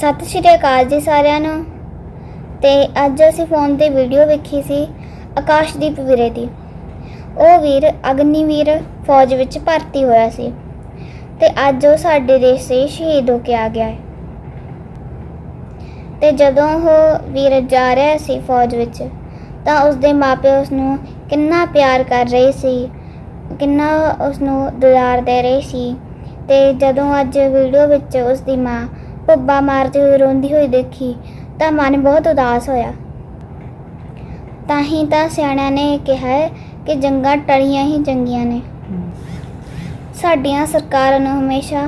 ਸਤਿ ਸ਼੍ਰੀ ਅਕਾਲ ਜੀ ਸਾਰਿਆਂ ਨੂੰ। ਤੇ ਅੱਜ ਅਸੀਂ ਫੋਨ ਤੇ ਵੀਡੀਓ ਵੇਖੀ ਸੀ ਆਕਾਸ਼ਦੀਪ ਵੀਰੇ ਦੀ। ਉਹ ਵੀਰ ਅਗਨੀਵੀਰ ਫੌਜ ਵਿੱਚ ਭਰਤੀ ਹੋਇਆ ਸੀ। ਤੇ ਅੱਜ ਉਹ ਸਾਡੇ ਦੇਸ਼ ਸੇ ਸ਼ਹੀਦ ਹੋ ਕੇ ਆ ਗਿਆ ਹੈ। ਤੇ ਜਦੋਂ ਉਹ ਵੀਰ ਜਾ ਰਿਹਾ ਸੀ ਫੌਜ ਵਿੱਚ, ਤਾਂ ਉਸਦੇ ਮਾਪੇ ਉਸ ਨੂੰ ਕਿੰਨਾ ਪਿਆਰ ਕਰ ਰਹੇ ਸੀ, ਕਿੰਨਾ ਉਸ ਨੂੰ ਦੁਲਾਰ ਦੇ ਰਹੇ ਸੀ। ਤੇ ਜਦੋਂ ਅੱਜ ਵੀਡੀਓ ਵਿੱਚ ਉਸ ਦੀ ਮਾਂ ਭੁੱਬਾ ਮਾਰਦੇ ਹੋਏ ਰੋਂਦੀ ਹੋਈ ਦੇਖੀ ਤਾਂ ਮਨ ਬਹੁਤ ਉਦਾਸ ਹੋਇਆ। ਤਾਂ ਹੀ ਤਾਂ ਸਿਆਣਿਆਂ ਨੇ ਕਿਹਾ ਹੈ ਕਿ ਜੰਗਾਂ ਟਲੀਆਂ ਹੀ ਚੰਗੀਆਂ ਨੇ। ਸਾਡੀਆਂ ਸਰਕਾਰਾਂ ਨੂੰ ਹਮੇਸ਼ਾ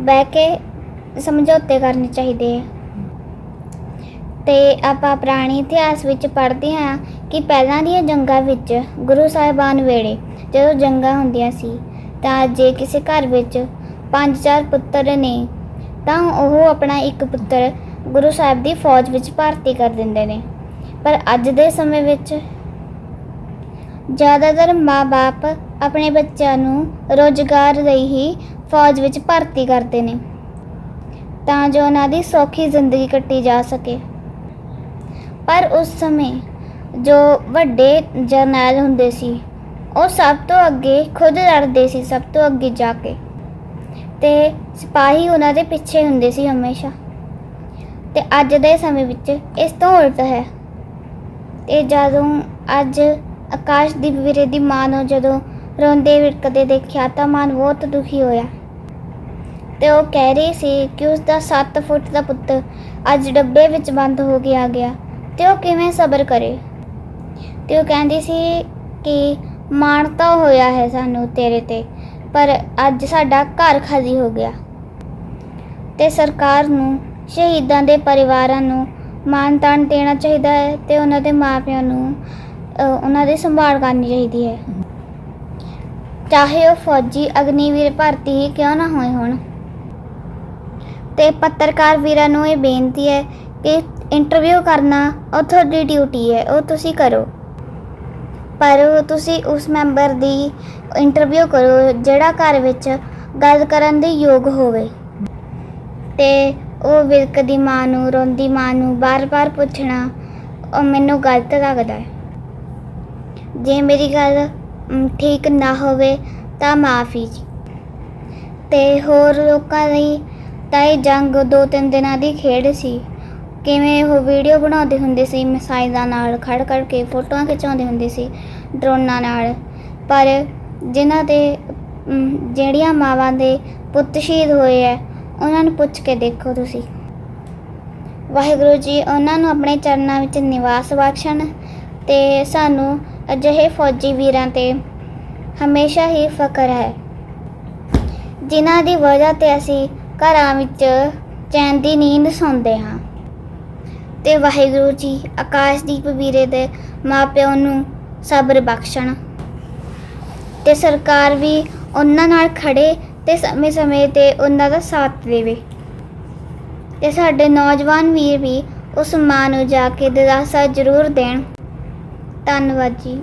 ਬਹਿ ਕੇ ਸਮਝੌਤੇ ਕਰਨੇ ਚਾਹੀਦੇ ਆ। ਤੇ ਆਪਾਂ ਪੁਰਾਣੇ ਇਤਿਹਾਸ ਵਿੱਚ ਪੜ੍ਹਦੇ ਹਾਂ ਕਿ ਪਹਿਲਾਂ ਦੀਆਂ ਜੰਗਾਂ ਵਿੱਚ ਗੁਰੂ ਸਾਹਿਬਾਨ ਵੇਲੇ ਜਦੋਂ ਜੰਗਾਂ ਹੁੰਦੀਆਂ ਸੀ, ਤਾਂ ਜੇ ਕਿਸੇ ਘਰ ਵਿੱਚ ਪੰਜ ਚਾਰ ਪੁੱਤਰ ਨੇ ਤਾਂ ਉਹ ਆਪਣਾ ਇੱਕ ਪੁੱਤਰ ਗੁਰੂ ਸਾਹਿਬ ਦੀ ਫੌਜ ਵਿੱਚ ਭਰਤੀ ਕਰ ਦਿੰਦੇ ਨੇ। ਪਰ ਅੱਜ ਦੇ ਸਮੇਂ ਵਿੱਚ ਜ਼ਿਆਦਾਤਰ ਮਾਪੇ ਆਪਣੇ ਬੱਚਿਆਂ ਨੂੰ ਰੋਜ਼ਗਾਰ ਲਈ ਹੀ ਫੌਜ ਵਿੱਚ ਭਰਤੀ ਕਰਦੇ ਨੇ, ਤਾਂ ਜੋ ਉਹਨਾਂ ਦੀ ਸੌਖੀ ਜ਼ਿੰਦਗੀ ਕੱਟੀ ਜਾ ਸਕੇ। ਪਰ ਉਸ ਸਮੇਂ ਜੋ ਵੱਡੇ ਜਰਨੈਲ ਹੁੰਦੇ ਸੀ, ਉਹ ਸਭ ਤੋਂ ਅੱਗੇ ਖੁਦ ਲੜਦੇ ਸੀ, ਸਭ ਤੋਂ ਅੱਗੇ ਜਾ ਕੇ। ਤੇ ਸਿਪਾਹੀ ਉਹਨਾਂ ਦੇ ਪਿੱਛੇ ਹੁੰਦੇ ਸੀ ਹਮੇਸ਼ਾ। ਤੇ ਅੱਜ ਦੇ ਸਮੇਂ ਵਿੱਚ ਇਸ ਤੋਂ ਉਲਟ ਹੈ। ਤੇ ਜਦੋਂ ਅੱਜ ਆਕਾਸ਼ਦੀਪ ਵੀਰੇ ਦੀ ਮਾਂ ਨੂੰ ਜਦੋਂ ਰੋਂਦੇ ਵਿਰਕਦੇ ਦੇਖਿਆ ਤਾਂ ਮਨ ਬਹੁਤ ਦੁਖੀ ਹੋਇਆ। ਤੇ ਉਹ ਕਹਿ ਰਹੀ ਸੀ ਕਿ ਉਸ ਦਾ 7 ਫੁੱਟ ਦਾ ਪੁੱਤ ਅੱਜ ਡੱਬੇ ਵਿੱਚ ਬੰਦ ਹੋ ਕੇ ਆ ਗਿਆ ਤੇ ਉਹ ਕਿਵੇਂ ਸਬਰ ਕਰੇ। ਤੇ ਉਹ ਕਹਿੰਦੀ ਸੀ ਕਿ ਮਾਣ ਤਾਂ ਹੋਇਆ ਹੈ ਸਾਨੂੰ ਤੇਰੇ ਤੇ। ਪਰ ਅੱਜ ਸਾਡਾ ਘਰ ਖਾਲੀ ਹੋ ਗਿਆ। ਤੇ ਸਰਕਾਰ ਨੂੰ, ਸ਼ਹੀਦਾਂ ਦੇ ਪਰਿਵਾਰਾਂ ਨੂੰ ਮਾਣ ਤਾਣ ਦੇਣਾ ਚਾਹੀਦਾ ਹੈ ਤੇ ਉਹਨਾਂ ਦੇ ਮਾਪਿਆਂ ਨੂੰ ਉਹਨਾਂ ਦੀ ਸੰਭਾਲ ਕਰਨੀ ਚਾਹੀਦੀ ਹੈ। ਚਾਹੇ ਉਹ ਫੌਜੀ, ਅਗਨੀਵੀਰ ਭਰਤੀ ਹੀ ਕਿਉਂ ਨਾ ਹੋਏ ਹੋਣ। ਤੇ ਪੱਤਰਕਾਰ ਵੀਰਾਂ ਨੂੰ ਇਹ ਬੇਨਤੀ ਹੈ ਕਿ ਇੰਟਰਵਿਊ ਕਰਨਾ ਉਹ ਤੁਹਾਡੀ ਡਿਊਟੀ ਹੈ, ਉਹ ਤੁਸੀਂ ਕਰੋ। ਪਰ ਤੁਸੀਂ ਉਸ ਮੈਂਬਰ ਦੀ ਇੰਟਰਵਿਊ ਕਰੋ, ਜਿਹੜਾ ਘਰ ਵਿੱਚ ਗੱਲ ਕਰਨ ਦੇ ਯੋਗ ਹੋਵੇ। ਤੇ ਉਹ ਵਿਰਕ ਦੀ ਮਾਂ ਨੂੰ, ਰੋਂਦੀ ਮਾਂ ਨੂੰ ਬਾਰ-ਬਾਰ ਪੁੱਛਣਾ, ਉਹ ਮੈਨੂੰ ਗਲਤ ਲੱਗਦਾ ਹੈ। ਜੇ ਮੇਰੀ ਗੱਲ ਠੀਕ ਨਾ ਹੋਵੇ ਤਾਂ ਮਾਫੀ ਜੀ। ਤੇ ਹੋਰ ਲੋਕਾਂ ਲਈ ਤਾਂ ਇਹ ਜੰਗ ਦੋ ਤਿੰਨ ਦਿਨਾਂ ਦੀ ਖੇਡ ਸੀ। ਕਿਵੇਂ ਉਹ ਵੀਡੀਓ ਬਣਾਉਂਦੇ ਹੁੰਦੇ ਸੀ, ਮਿਸਾਈਲਾਂ ਨਾਲ ਖੜ ਖੜ ਕੇ ਫੋਟੋਆਂ ਖਿਚਾਉਂਦੇ ਹੁੰਦੇ ਸੀ, ਡਰੋਨਾਂ ਨਾਲ। ਪਰ ਜਿਨ੍ਹਾਂ ਦੇ ਜਿਹੜੀਆਂ ਮਾਵਾਂ ਦੇ ਪੁੱਤ ਸ਼ਹੀਦ ਹੋਏ ਐ, ਉਹਨਾਂ ਨੂੰ ਪੁੱਛ ਕੇ ਦੇਖੋ ਤੁਸੀਂ। ਵਾਹਿਗੁਰੂ ਜੀ, ਉਹਨਾਂ ਨੂੰ ਆਪਣੇ ਚਰਨਾਂ ਵਿੱਚ ਨਿਵਾਸ ਬਖਸ਼ਣ ਤੇ ਸਾਨੂੰ ਅਜਿਹੇ ਫੌਜੀ ਵੀਰਾਂ ਤੇ ਹਮੇਸ਼ਾ ਹੀ ਫਖਰ ਹੈ। ਜਿਨ੍ਹਾਂ ਦੀ ਵਜ੍ਹਾ ਤੇ ਅਸੀਂ ਘਰਾਂ ਵਿੱਚ ਚੈਨ ਦੀ ਨੀਂਦ ਸੌਂਦੇ ਹਾਂ। ਤੇ ਵਾਹਿਗੁਰੂ ਜੀ ਆਕਾਸ਼ਦੀਪ ਵੀਰੇ ਦੇ ਮਾਪਿਆਂ ਨੂੰ ਸਬਰ ਬਖਸ਼ਣ ਤੇ ਸਰਕਾਰ ਵੀ ਉਹਨਾਂ ਨਾਲ ਖੜੇ ਤੇ ਸਮੇਂ-ਸਮੇਂ ਤੇ ਉਹਨਾਂ ਦਾ ਸਾਥ ਦੇਵੇ। ਤੇ ਸਾਡੇ ਨੌਜਵਾਨ ਵੀਰ ਵੀ ਉਸ ਮਾਂ ਨੂੰ ਜਾ ਕੇ ਦਿਲਾਸਾ ਜ਼ਰੂਰ ਦੇਣ। ਧੰਨਵਾਦ ਜੀ।